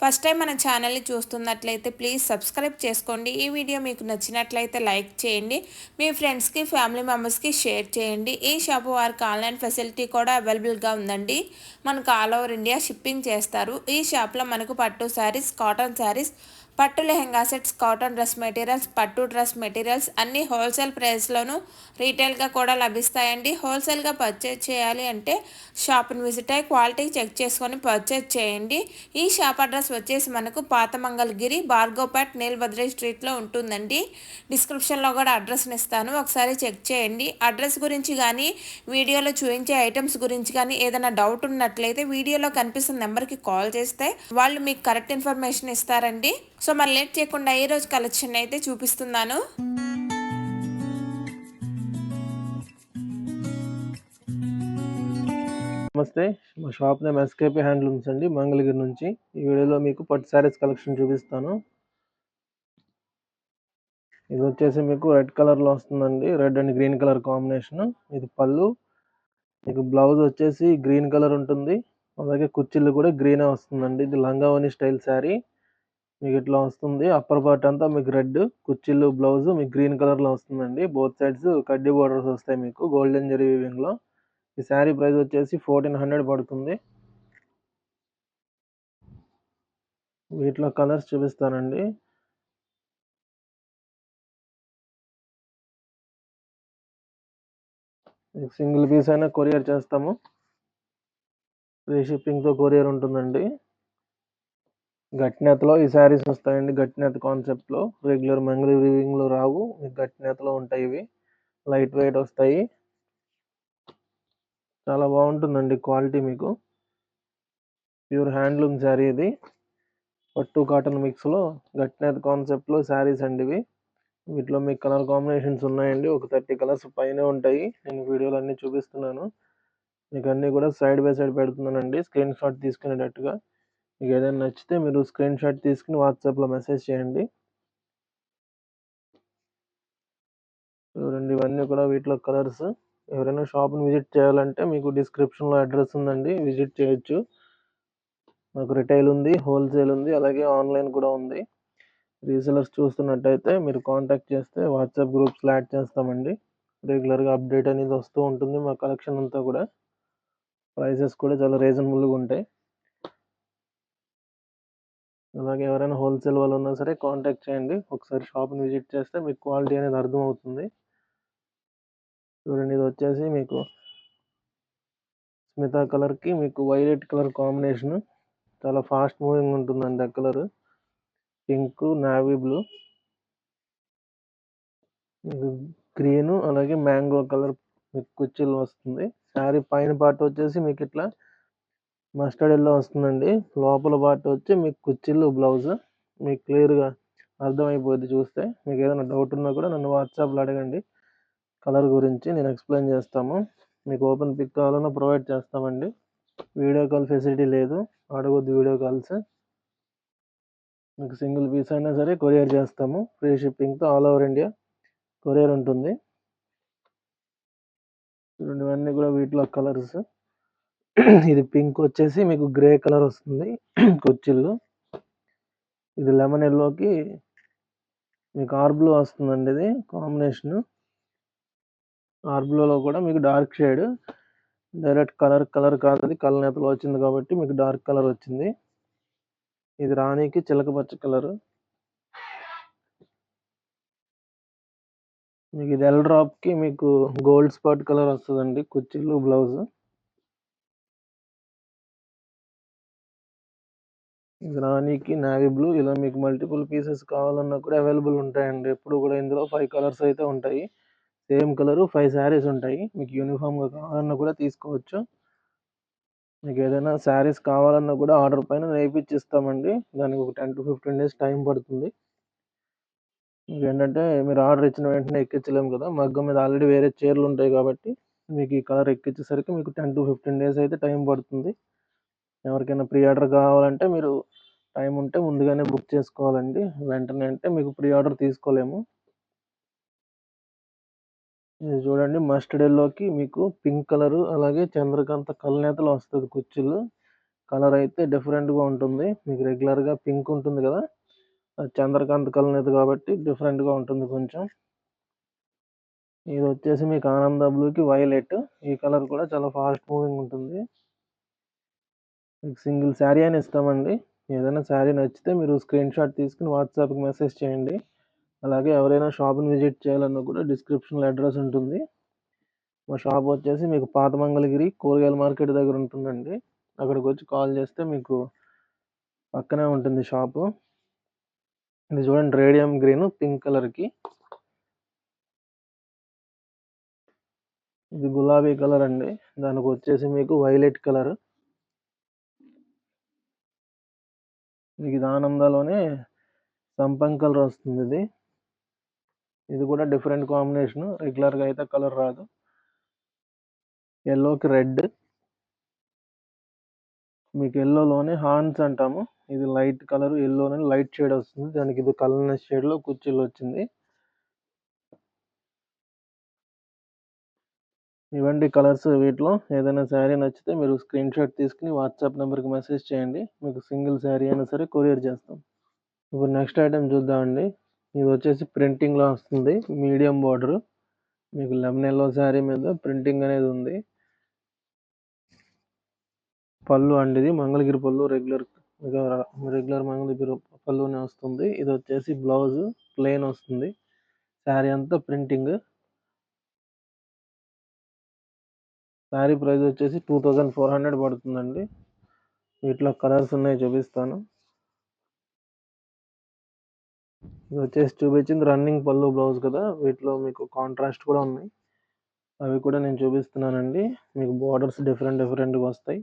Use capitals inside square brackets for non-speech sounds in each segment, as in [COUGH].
First time మన ఛానల్ని చూస్తున్నట్లయితే ప్లీజ్ సబ్స్క్రైబ్ చేసుకోండి. ఈ వీడియో మీకు నచ్చినట్లయితే లైక్ చేయండి. మీ ఫ్రెండ్స్కి ఫ్యామిలీ మెంబర్స్కి షేర్ చేయండి. ఈ షాపు వారికి ఆన్లైన్ ఫెసిలిటీ కూడా అవైలబుల్గా ఉందండి. మనకు ఆల్ ఓవర్ ఇండియా షిప్పింగ్ చేస్తారు. ఈ షాప్లో మనకు పట్టు శారీస్ కాటన్ శారీస్ పట్టు lehenga sets cotton dress materials పట్టు డ్రెస్ మెటీరియల్స్ అన్నీ హోల్సేల్ ప్రైస్లోను రీటైల్గా కూడా లభిస్తాయండి. హోల్సేల్గా పర్చేజ్ చేయాలి అంటే షాప్ని విజిట్ అయ్యి క్వాలిటీ చెక్ చేసుకొని పర్చేజ్ చేయండి. ఈ షాప్ అడ్రస్ వచ్చేసి మనకు పాత మంగళగిరి బార్గోపేట్ నీల్భద్రి స్ట్రీట్లో ఉంటుందండి. డిస్క్రిప్షన్లో కూడా అడ్రస్ని ఇస్తాను. ఒకసారి చెక్ చేయండి. అడ్రస్ గురించి కానీ వీడియోలో చూపించే ఐటమ్స్ గురించి కానీ ఏదైనా డౌట్ ఉన్నట్లయితే వీడియోలో కనిపిస్తున్న నెంబర్కి కాల్ చేస్తే వాళ్ళు మీకు కరెక్ట్ ఇన్ఫర్మేషన్ ఇస్తారండి. సో మరి లేట్ చేయకుండా ఈ రోజు కలెక్షన్ అయితే చూపిస్తున్నాను. నమస్తే మా షాప్ నేమ్ ఎస్కేపీ హ్యాండ్లూమ్స్ అండి మంగళగిరి నుంచి. ఈ వీడియోలో మీకు పట్టు శారీస్ కలెక్షన్ చూపిస్తాను. ఇది వచ్చేసి మీకు రెడ్ కలర్లో వస్తుందండి red and green colour combination. ఇది పళ్ళు. మీకు బ్లౌజ్ వచ్చేసి గ్రీన్ కలర్ ఉంటుంది. అలాగే కుర్చీలు కూడా గ్రీనే వస్తుందండి. ఇది లంగావని స్టైల్ శారీ. మీకు ఇట్లా వస్తుంది. అప్పర్ పార్ట్ అంతా మీకు రెడ్ కుర్చీలు బ్లౌజ్ మీకు గ్రీన్ కలర్లో వస్తుందండి. బోత్ సైడ్స్ కడ్డీ బోర్డర్స్ వస్తాయి మీకు. గోల్డెన్ జరీ లో ఈ శారీ ప్రైస్ వచ్చేసి ఫోర్టీన్ హండ్రెడ్ పడుతుంది. వీటిలో కలర్స్ చూపిస్తానండి. సింగిల్ పీస్ అయినా కొరియర్ చేస్తాము. ఫ్రీ షిప్పింగ్తో కొరియర్ ఉంటుందండి. గట్టినేతలో ఈ శారీస్ వస్తాయండి. గట్టినేత కాన్సెప్ట్లో రెగ్యులర్ మంగళ రివింగ్లు రావు. గట్టినేతలో ఉంటాయి ఇవి. లైట్ వెయిట్ వస్తాయి. చాలా బాగుంటుందండి క్వాలిటీ మీకు. ప్యూర్ హ్యాండ్లూమ్ శారీ ఇది. పట్టు కాటన్ మిక్స్లో గట్టినేత కాన్సెప్ట్లో శారీస్ అండి ఇవి. వీటిలో మీకు కలర్ కాంబినేషన్స్ ఉన్నాయండి. ఒక థర్టీ కలర్స్ పైన ఉంటాయి. నేను వీడియోలు అన్నీ చూపిస్తున్నాను. మీకు అన్నీ కూడా సైడ్ బై సైడ్ పెడుతున్నానండి. స్క్రీన్ షాట్ తీసుకునేటట్టుగా. మీకు ఏదైనా నచ్చితే మీరు స్క్రీన్ షాట్ తీసుకుని వాట్సాప్లో మెసేజ్ చేయండి. చూడండి ఇవన్నీ కూడా వీటిలో కలర్స్. ఎవరైనా షాప్ని విజిట్ చేయాలంటే మీకు డిస్క్రిప్షన్లో అడ్రస్ ఉందండి విజిట్ చేయొచ్చు. మాకు రిటైల్ ఉంది హోల్సేల్ ఉంది అలాగే ఆన్లైన్ కూడా ఉంది. రీసెలర్స్ చూస్తున్నట్టయితే మీరు కాంటాక్ట్ చేస్తే వాట్సాప్ గ్రూప్స్లో యాడ్ చేస్తామండి. రెగ్యులర్గా అప్డేట్ అనేది వస్తూ ఉంటుంది మా కలెక్షన్ అంతా కూడా. ప్రైసెస్ కూడా చాలా రీజనబుల్గా ఉంటాయి. అలాగే ఎవరైనా హోల్సేల్ వాళ్ళు ఉన్నా సరే కాంటాక్ట్ చేయండి. ఒకసారి షాప్ని విజిట్ చేస్తే మీకు క్వాలిటీ అనేది అర్థమవుతుంది. చూడండి ఇది వచ్చేసి మీకు స్మితా కలర్కి మీకు వైలెట్ కలర్ కాంబినేషన్. చాలా ఫాస్ట్ మూవింగ్ ఉంటుందండి ఆ colour. Pink navy blue. Green అలాగే మ్యాంగో కలర్ మీకు కుర్చీలు వస్తుంది. శారీ పైన పార్ట్ వచ్చేసి మీకు ఇట్లా మస్టర్డ్ ఎల్లో వస్తుందండి. లోపల పార్ట్ వచ్చి మీకు కుర్చీలు బ్లౌజ్ మీకు క్లియర్గా అర్థమైపోద్ది చూస్తే. మీకు ఏదైనా డౌట్ ఉన్నా కూడా నన్ను వాట్సాప్లో అడగండి. కలర్ గురించి నేను ఎక్స్ప్లెయిన్ చేస్తాము. మీకు ఓపెన్ పిక్ కావాలన్నా ప్రొవైడ్ చేస్తామండి. వీడియో కాల్ ఫెసిలిటీ లేదు. అడగొద్దు వీడియో కాల్స్ మీకు సింగిల్ పీస్ అయినా సరే కొరియర్ చేస్తాము. ఫ్రీ షిప్పింగ్తో ఆల్ ఓవర్ ఇండియా కొరియర్ ఉంటుంది. చూడండి ఇవన్నీ కూడా వీటిలో కలర్స్ [CLEARS THROAT] ఇది పింక్ వచ్చేసి మీకు గ్రే కలర్ వస్తుంది [CLEARS THROAT] కుర్చీల్లో ఇది లెమన్ ఎల్లోకి మీకు ఆర్ బ్లూ వస్తుందండి ఇది కాంబినేషన్. ఆర్ బ్లూలో కూడా మీకు dark shade direct colour colour కాదు అది కళ్ళనేతలో వచ్చింది కాబట్టి మీకు డార్క్ కలర్ వచ్చింది. ఇది రాణికి చిలక పచ్చ కలర్. మీకు ఇది ఎల్ డ్రాప్కి మీకు గోల్డ్ స్పాట్ కలర్ వస్తుందండి కుర్చీలు బ్లౌజ్. రాణికి నావీ బ్లూ ఇలా మీకు మల్టిపుల్ పీసెస్ కావాలన్నా కూడా అవైలబుల్ ఉంటాయండి. ఎప్పుడు కూడా ఇందులో ఫైవ్ కలర్స్ అయితే ఉంటాయి. సేమ్ కలర్ ఫైవ్ శారీస్ ఉంటాయి. మీకు యూనిఫామ్గా కావాలన్నా కూడా తీసుకోవచ్చు. మీకు ఏదైనా శారీస్ కావాలన్నా కూడా ఆర్డర్ పైన నేర్పించిస్తామండి దానికి ఒక ten to fifteen days time పడుతుంది. మీకు ఏంటంటే మీరు ఆర్డర్ ఇచ్చిన వెంటనే ఎక్కించలేము కదా. మగ్గం మీద ఆల్రెడీ వేరే చీరలు ఉంటాయి కాబట్టి మీకు ఈ కలర్ ఎక్కించేసరికి మీకు టెన్ టు ఫిఫ్టీన్ డేస్ అయితే టైం పడుతుంది. ఎవరికైనా ప్రీ ఆర్డర్ కావాలంటే మీరు టైం ఉంటే ముందుగానే బుక్ చేసుకోవాలండి. వెంటనే అంటే మీకు ప్రీ ఆర్డర్ తీసుకోలేము. ఇది చూడండి మస్టర్డ్ మీకు పింక్ కలర్ అలాగే చంద్రకాంత కలనేతలు వస్తుంది కుర్చీలు. కలర్ అయితే డిఫరెంట్గా ఉంటుంది. మీకు రెగ్యులర్గా పింక్ ఉంటుంది కదా చంద్రకాంత చంద్రకాంత్ కలనేత కాబట్టి డిఫరెంట్గా ఉంటుంది కొంచెం. ఇది వచ్చేసి మీకు ఆనంద బ్లూకి వైలెట్. ఈ కలర్ కూడా చాలా ఫాస్ట్ మూవింగ్ ఉంటుంది. మీకు సింగిల్ శారీ అని ఇస్తామండి. ఏదైనా శారీ నచ్చితే మీరు స్క్రీన్ షాట్ తీసుకుని వాట్సాప్కి మెసేజ్ చేయండి. అలాగే ఎవరైనా షాప్ని విజిట్ చేయాలన్నా కూడా డిస్క్రిప్షన్లో అడ్రస్ ఉంటుంది. మా షాప్ వచ్చేసి మీకు పాత మంగళగిరి కూరగాయల మార్కెట్ దగ్గర ఉంటుందండి. అక్కడికి వచ్చి కాల్ చేస్తే మీకు పక్కనే ఉంటుంది షాపు. ఇది చూడండి రేడియం గ్రీన్ పింక్ కలర్కి. ఇది గులాబీ కలర్ అండి. దానికి వచ్చేసి మీకు వైలెట్ కలర్. మీకు ఇది ఆనందాలోనే సంపంగ్ కలర్ వస్తుంది ఇది. ఇది కూడా డిఫరెంట్ కాంబినేషన్ రెగ్యులర్గా అయితే కలర్ రాదు. ఎల్లోకి రెడ్ మీకు ఎల్లోలోనే హార్న్స్ అంటాము. ఇది లైట్ కలర్ ఎల్లోనే లైట్ షేడ్ వస్తుంది. దానికి ఇది కలర్ షేడ్లో కుర్చీలు వచ్చింది. ఇవ్వండి కలర్స్ వీటిలో. ఏదైనా శారీ నచ్చితే మీరు స్క్రీన్ షాట్ తీసుకుని వాట్సాప్ నెంబర్కి మెసేజ్ చేయండి. మీకు సింగిల్ శారీ అయినా సరే కొరియర్ చేస్తాం. ఇప్పుడు నెక్స్ట్ ఐటెం చూద్దామండి. ఇది వచ్చేసి ప్రింటింగ్లో వస్తుంది. Medium border. మీకు లెమన్ ఎల్లో శారీ మీద ప్రింటింగ్ అనేది ఉంది. పళ్ళు అండి ఇది. మంగళగిరి పళ్ళు రెగ్యులర్ రెగ్యులర్ మంగళగిరి పళ్ళునే వస్తుంది. ఇది వచ్చేసి బ్లౌజ్ ప్లెయిన్ వస్తుంది. శారీ అంతా ప్రింటింగ్. శారీ ప్రైస్ వచ్చేసి టూ థౌజండ్ ఫోర్ హండ్రెడ్ పడుతుందండి. వీటిలో కలర్స్ ఉన్నాయి చూపిస్తాను. ఇది వచ్చేసి చూపించింది రన్నింగ్ పళ్ళు బ్లౌజ్ కదా. వీటిలో మీకు కాంట్రాస్ట్ కూడా ఉన్నాయి. అవి కూడా నేను చూపిస్తున్నానండి. మీకు బార్డర్స్ డిఫరెంట్ డిఫరెంట్గా వస్తాయి.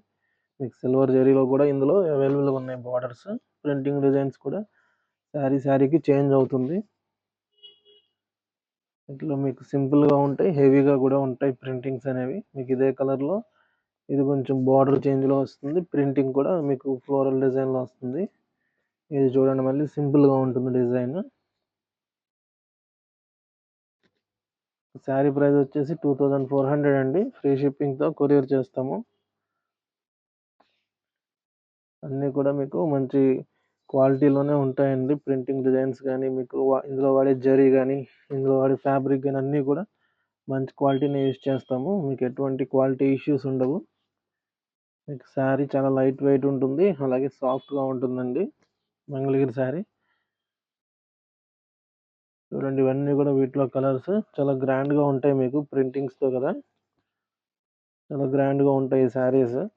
మీకు సిల్వర్ జరీలో కూడా ఇందులో అవైలబుల్గా ఉన్నాయి బార్డర్స్. ప్రింటింగ్ డిజైన్స్ కూడా శారీ శారీకి చేంజ్ అవుతుంది. ఇట్లా మీకు సింపుల్గా ఉంటాయి హెవీగా కూడా ఉంటాయి ప్రింటింగ్స్ అనేవి. మీకు ఇదే కలర్లో ఇది కొంచెం బార్డర్ చేంజ్లో వస్తుంది. ప్రింటింగ్ కూడా మీకు ఫ్లోరల్ డిజైన్లో వస్తుంది. ఇది చూడండి మళ్ళీ సింపుల్గా ఉంటుంది డిజైన్. శారీ ప్రైస్ వచ్చేసి టూ థౌజండ్ ఫోర్ హండ్రెడ్ అండి. ఫ్రీ షిప్పింగ్తో కొరియర్ చేస్తాము. అన్నీ కూడా మీకు మంచి క్వాలిటీలోనే ఉంటాయండి. ప్రింటింగ్ డిజైన్స్ కానీ మీకు వా- ఇందులో వాడే జరీ కానీ ఇందులో వాడే ఫ్యాబ్రిక్ కానీ అన్నీ కూడా మంచి క్వాలిటీని యూజ్ చేస్తాము. మీకు ఎటువంటి క్వాలిటీ ఇష్యూస్ ఉండవు. మీకు శారీ చాలా లైట్ వెయిట్ ఉంటుంది. అలాగే సాఫ్ట్గా ఉంటుందండి. మంగళగిరి శారీ. చూడండి ఇవన్నీ కూడా వీటిలో కలర్స్ చాలా గ్రాండ్గా ఉంటాయి మీకు ప్రింటింగ్స్తో కదా. చాలా గ్రాండ్గా ఉంటాయి ఈ శారీస్.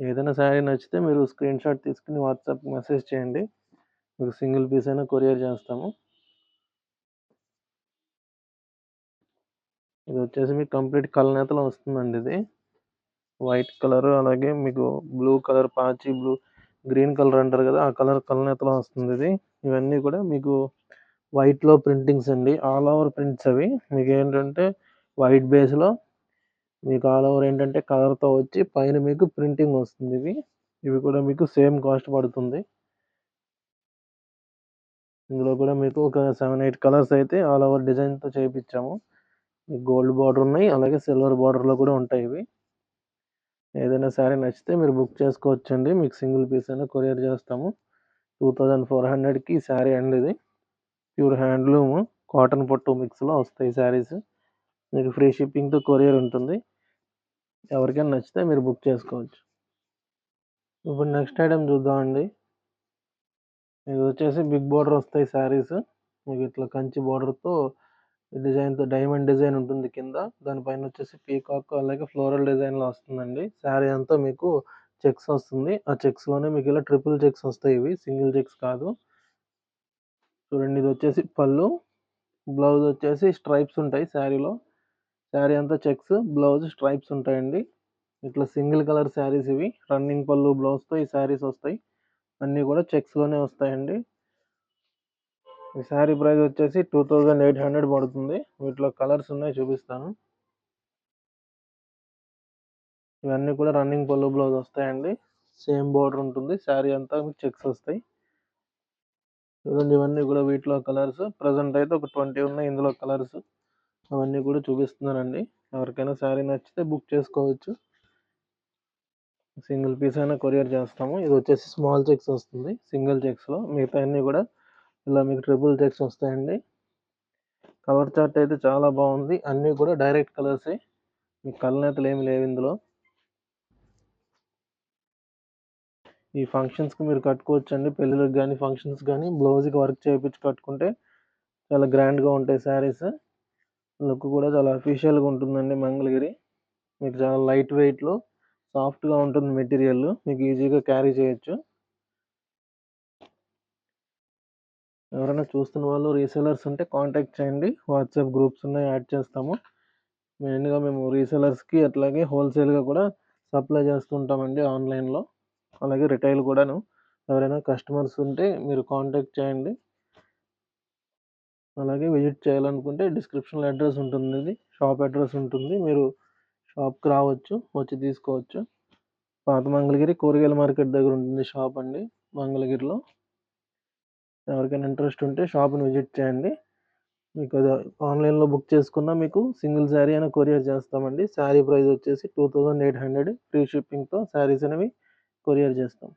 ఏదైనా శారీ నచ్చితే మీరు స్క్రీన్ షాట్ తీసుకుని వాట్సాప్ మెసేజ్ చేయండి. మీకు సింగిల్ పీస్ అయినా కొరియర్ చేస్తాము. ఇది వచ్చేసి మీకు కంప్లీట్ కలనేతలో వస్తుందండి ఇది. వైట్ కలర్ అలాగే మీకు బ్లూ కలర్ పాచి బ్లూ గ్రీన్ కలర్ అంటారు కదా ఆ కలర్ కలనేతలో వస్తుంది ఇది. ఇవన్నీ కూడా మీకు వైట్లో ప్రింటింగ్స్ అండి. ఆల్ ఓవర్ ప్రింట్స్ అవి. మీకు ఏంటంటే వైట్ బేస్లో మీకు ఆల్ ఓవర్ ఏంటంటే కలర్తో వచ్చి పైన మీకు ప్రింటింగ్ వస్తుంది ఇవి ఇవి కూడా మీకు సేమ్ కాస్ట్ పడుతుంది. ఇందులో కూడా మీకు ఒక సెవెన్ ఎయిట్ కలర్స్ అయితే ఆల్ ఓవర్ డిజైన్తో చేయించాము గోల్డ్ బార్డర్ ఉన్నాయి అలాగే సిల్వర్ బార్డర్లో కూడా ఉంటాయి ఇవి. ఏదైనా శారీ నచ్చితే మీరు బుక్ చేసుకోవచ్చండి. మీకు సింగిల్ పీస్ అయినా కొరియర్ చేస్తాము. టూ థౌజండ్ ఫోర్ హండ్రెడ్కి శారీ అండి ఇది. ప్యూర్ హ్యాండ్లూమ్ కాటన్ పట్టు మిక్స్లో వస్తాయి శారీస్ మీకు ఫ్రీ షిప్పింగ్తో కొరియర్ ఉంటుంది. ఎవరికైనా నచ్చితే మీరు బుక్ చేసుకోవచ్చు. ఇప్పుడు నెక్స్ట్ ఐటెం చూద్దామండి. ఇది వచ్చేసి బిగ్ బార్డర్ వస్తాయి శారీస్. మీకు ఇట్లా కంచి బార్డర్తో డిజైన్తో డైమండ్ డిజైన్ ఉంటుంది కింద. దానిపైన వచ్చేసి పీకాక్ అలాగే ఫ్లోరల్ డిజైన్లో వస్తుందండి. శారీ అంతా మీకు చెక్స్ వస్తుంది. ఆ చెక్స్లోనే మీకు ఇలా ట్రిపుల్ చెక్స్ వస్తాయి ఇవి. సింగిల్ చెక్స్ కాదు. చూడండి ఇది వచ్చేసి పళ్ళు. బ్లౌజ్ వచ్చేసి స్ట్రైప్స్ ఉంటాయి శారీలో. శారీ అంతా చెక్స్ బ్లౌజ్ స్ట్రైప్స్ ఉంటాయండి. ఇట్లా సింగిల్ కలర్ శారీస్ ఇవి. రన్నింగ్ పళ్ళు బ్లౌజ్తో ఈ శారీస్ వస్తాయి. అన్నీ కూడా చెక్స్లోనే వస్తాయండి. ఈ శారీ ప్రైస్ వచ్చేసి టూ థౌజండ్ ఎయిట్ హండ్రెడ్ పడుతుంది. వీటిలో కలర్స్ ఉన్నాయి చూపిస్తాను. ఇవన్నీ కూడా రన్నింగ్ పళ్ళు బ్లౌజ్ వస్తాయండి. సేమ్ బోర్డర్ ఉంటుంది. శారీ అంతా మీకు చెక్స్ వస్తాయి. చూడండి ఇవన్నీ కూడా వీటిలో కలర్స్. ప్రజెంట్ అయితే ఒక ట్వంటీ ఉన్నాయి ఇందులో కలర్స్. అవన్నీ కూడా చూపిస్తున్నానండి. ఎవరికైనా శారీ నచ్చితే బుక్ చేసుకోవచ్చు. సింగిల్ పీస్ అయినా కొరియర్ చేస్తాము. ఇది వచ్చేసి స్మాల్ చెక్స్ వస్తుంది. సింగిల్ చెక్స్లో మిగతా అన్నీ కూడా ఇలా మీకు ట్రిపుల్ చెక్స్ వస్తాయండి. కలర్ చార్ట్ అయితే చాలా బాగుంది. అన్నీ కూడా డైరెక్ట్ కలర్సే. మీకు కలనేతలు ఏమి లేవు ఇందులో. ఈ ఫంక్షన్స్కి మీరు కట్టుకోవచ్చు అండి పెళ్ళిళ్ళకి కానీ ఫంక్షన్స్ కానీ బ్లౌజ్కి వర్క్ చేయించి కట్టుకుంటే చాలా గ్రాండ్గా ఉంటాయి శారీస్. లుక్ కూడా చాలా అఫీషియల్గా ఉంటుందండి మంగళగిరి. మీకు చాలా లైట్ వెయిట్లో సాఫ్ట్గా ఉంటుంది మెటీరియల్. మీకు ఈజీగా క్యారీ చేయొచ్చు. ఎవరైనా చూస్తున్న వాళ్ళు రీసెలర్స్ ఉంటే కాంటాక్ట్ చేయండి. వాట్సాప్ గ్రూప్స్ ఉన్నాయి యాడ్ చేస్తాము. మెయిన్గా మేము రీసెలర్స్కి అట్లాగే హోల్సేల్గా కూడా సప్లై చేస్తుంటామండి ఆన్లైన్లో అలాగే రిటైల్ కూడాను. ఎవరైనా కస్టమర్స్ ఉంటే మీరు కాంటాక్ట్ చేయండి. అలాగే విజిట్ చేయాలనుకుంటే డిస్క్రిప్షన్లో అడ్రస్ ఉంటుంది ఇది. షాప్ అడ్రస్ ఉంటుంది. మీరు షాప్కి రావచ్చు వచ్చి తీసుకోవచ్చు. పాత మంగళగిరి కూరగాయల మార్కెట్ దగ్గర ఉంటుంది షాప్ అండి మంగళగిరిలో. ఎవరికైనా ఇంట్రెస్ట్ ఉంటే షాప్ని విజిట్ చేయండి. మీకు అది ఆన్లైన్లో బుక్ చేసుకున్నా మీకు సింగిల్ శారీ అయినా కొరియర్ చేస్తామండి. శారీ ప్రైస్ వచ్చేసి two thousand eight hundred. Free షిప్పింగ్తో saris అనేవి కొరియర్ చేస్తాం.